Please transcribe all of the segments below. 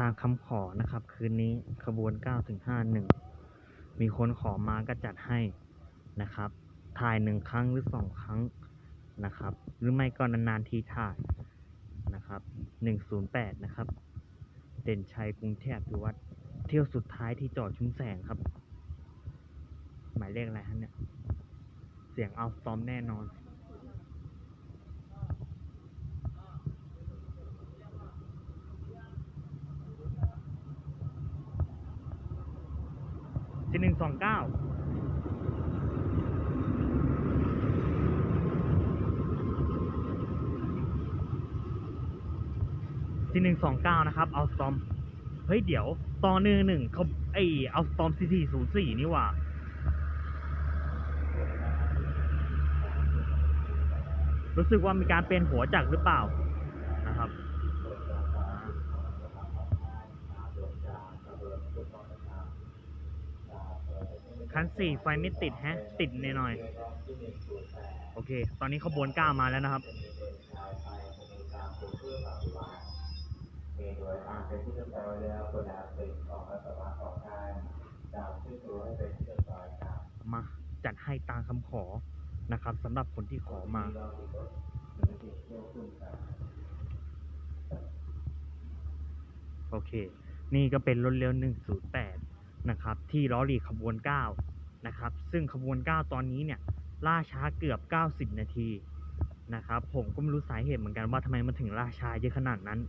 ตามคำขอนะครับ คืนนี้ขบวน 9 ถึง 51 มีคนขอมาก็จัดให้นะครับ ถ่ายหนึ่งครั้งหรือสองครั้งนะครับ หรือไม่ก็นานๆทีถ่ายนะครับ 108 นะครับ เด่นชัยกรุงเทพพิวัตรเที่ยวสุดท้ายที่จอดชุมแสงครับ หมายเลขอะไรฮะเนี่ย เสียงเอาซ้อมแน่นอน สองเก้าสี่หนึ่งสองเก้านะครับ เอาสตอม เฮ้ย เดี๋ยว ตอนหนึ่งหนึ่งเขาไอเอาสตอมสี่สี่ศูนย์สี่นี่ว่ารู้สึกว่ามีการเป็นหัวจักรหรือเปล่านะครับ คันสี่ไฟไม่ติดฮะ ติดนหน่อยโอเค ตอนนี้ขบวนก้ามาแล้วนะครับมาจัดให้ตามคำขอนะครับสำหรับคนที่ขอมาโอเค นี่ก็เป็นรถเร็ว108 นะครับ ที่ล้อหลีกขบวน 9 นะครับ ซึ่งขบวน 9 ตอนนี้เนี่ยล่าช้าเกือบ 90 นาทีนะครับ ผมก็ไม่รู้สาเหตุเหมือนกันว่าทำไมมันถึงล่าช้าเยอะขนาดนั้น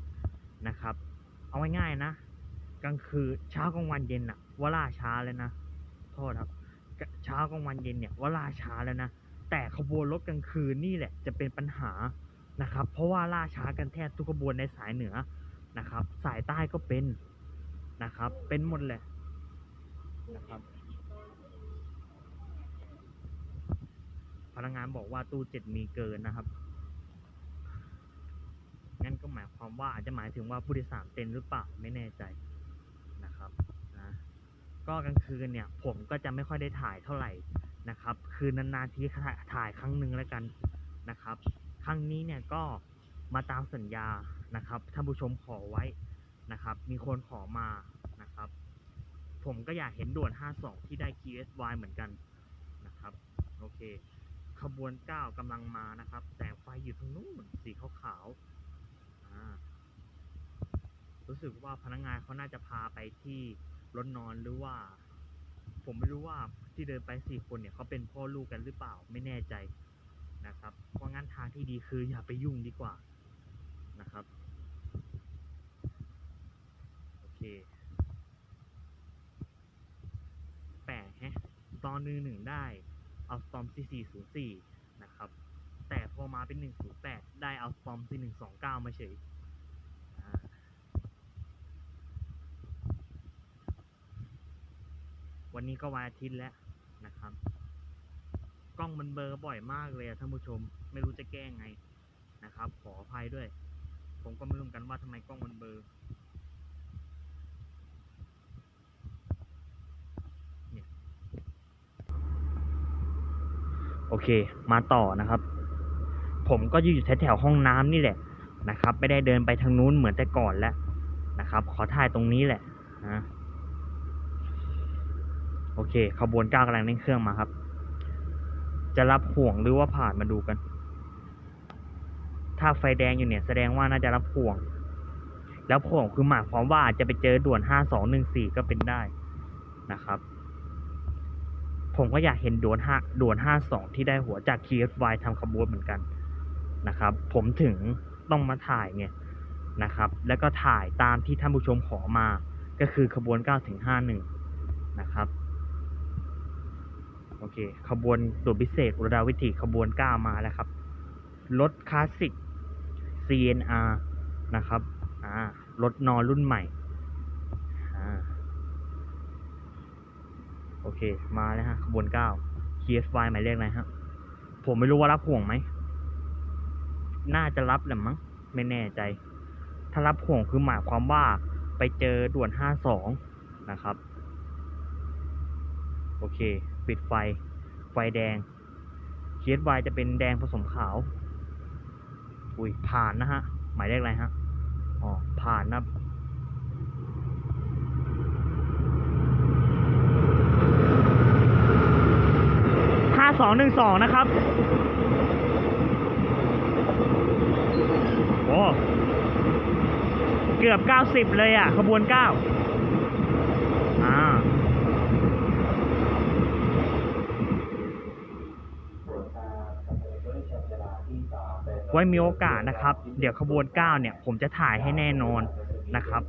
นะครับ เอาง่ายๆนะ กลางคืนเช้ากลางวันเย็นอะว่าล่าช้าแล้วนะโทษครับเช้ากลางวันเย็นเนี่ยว่าล่าช้าแล้วนะแต่ขบวนรถกลางคืนนี่แหละจะเป็นปัญหานะครับ เพราะว่าล่าช้ากันแทบทุกขบวนในสายเหนือนะครับ สายใต้ก็เป็นนะครับ เป็นหมดเลย นะครับพนักงานบอกว่าตู้เจ็ดมีเกินนะครับ งั้นก็หมายความว่าอาจจะหมายถึงว่าผู้โดยสารเต็มหรือเปล่าไม่แน่ใจนะครับนะก็กลางคืนเนี่ย ผมก็จะไม่ค่อยได้ถ่ายเท่าไหร่นะครับ คืนนานๆทีถ่ายถ่ายครั้งหนึ่งแล้วกันนะครับ ครั้งนี้เนี่ยก็มาตามสัญญานะครับท่านผู้ชมขอไว้นะครับ มีคนขอมา ผมก็อยากเห็นด่วน 52 ที่ได้ QSY เหมือนกันนะครับ โอเค ขบวน 9กำลังมานะครับ แสงไฟอยู่ตรงนู้นสีขาวๆอ่ารู้สึกว่าพนักงานเขาน่าจะพาไปที่รถนอนหรือว่า ผมไม่รู้ว่าที่เดินไปสี่คนเนี่ยเขาเป็นพ่อลูกกันหรือเปล่าไม่แน่ใจนะครับ เพราะงั้นทางที่ดีคืออย่าไปยุ่งดีกว่านะครับ โอเค แปลกแฮะ ตอนหนึ่งหนึ่งได้เอาสตอม4404 นะครับ แต่พอมาเป็น 108 ได้เอาสตอม4129 มาเฉยวันนี้ก็วันอาทิตย์แล้วนะครับ กล้องมันเบอร์บ่อยมากเลยท่านผู้ชมไม่รู้จะแก้ไงนะครับ ขออภัยด้วย ผมก็ไม่รู้กันว่าทำไมกล้องมันเบลอเโอเค มาต่อนะครับ ผมก็อยู่แถวๆห้องน้ำนี่แหละนะครับ ไม่ได้เดินไปทางนู้นเหมือนแต่ก่อนแล้วนะครับ ขอถ่ายตรงนี้แหละนะโอเค ขบวนก้ากำลังเร่งเครื่องมาครับ จะรับห่วงหรือว่าผ่านมาดูกัน ถ้าไฟแดงอยู่เนี่ย แสดงว่าน่าจะรับห่วง แล้วห่วงคือหมายความว่าอาจจะไปเจอด่วนห้าสองหนึ่งสี่ก็เป็นได้นะครับ ผมก็อยากเห็นดวนห้าดวนห้าสองที่ได้หัวจาก KFY ทำขบวนเหมือนกันนะครับ ผมถึงต้องมาถ่ายเนี่ยนะครับ แล้วก็ถ่ายตามที่ท่านผู้ชมขอมาก็คือขบวน9ถึง51นะครับโอเคขบวนด่วพิเศษอุรดาวิถีขบวน 9 มาแล้วครับ รถคลาสสิก CNR นะครับอ่ารถนอนรุ่นใหม่อ่า โอเค มาแล้วฮะขบวน9 KSY หมายเลขอะไรฮะ ผมไม่รู้ว่ารับห่วงไหม น่าจะรับแหละมั้ง ไม่แน่ใจ ถ้ารับห่วงคือหมายความว่าไปเจอด่วน52นะครับ โอเค ปิดไฟ ไฟแดง KSY จะเป็นแดงผสมขาว อุ้ยผ่านนะฮะ หมายเลขอะไรฮะ อ๋อ ผ่านนะ 1212 นะครับ โอ้เกือบเก้าสิบเลยอะ ขบวน 9 อ่าไว้มีโอกาสนะครับ เดี๋ยวขบวน 9 เนี่ย ผมจะถ่ายให้แน่นอนนะครับ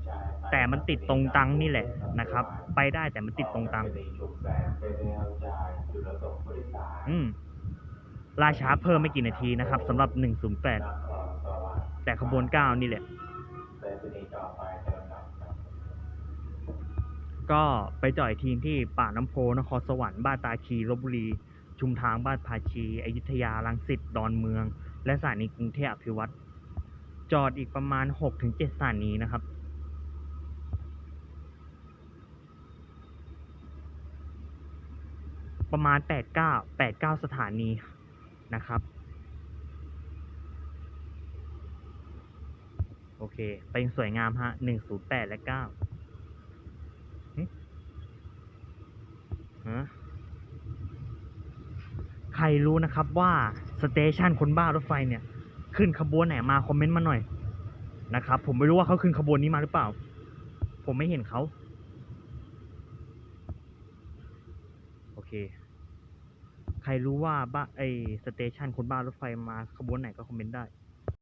แต่มันติดตรงตังนี่แหละนะครับ ไปได้แต่มันติดตรงตังอืมราช้าเพิ่มไม่กี่นาทีนะครับสำหรับ108แต่ขบวน9นี่แหละ ก็ไปจ่อยทีมที่ป่าน้ำโพนครสวรรค์บ้านตาคีลบบุรี ชุมทางบ้านภาชี อยุธยาลังสิตดอนเมือง และสถานีกรุงเทพอภิวัตรจอดอีกประมาณ 6-7สถานีนะครับ ประมาณ 8 9 8 9 สถานีนะครับ โอเคไปยังสวยงามฮะ 108 และ 9ฮะใครรู้นะครับว่าสเตชันคนบ้ารถไฟเนี่ย ขึ้นขบวนไหนมาคอมเมนต์มาหน่อยนะครับ ผมไม่รู้ว่าเขาขึ้นขบวนนี้มาหรือเปล่า ผมไม่เห็นเขาโอเค ใครรู้ว่าบ้าไอสเตชันคนบ้ารถไฟมาขบวนไหนก็คอมเมนต์ได้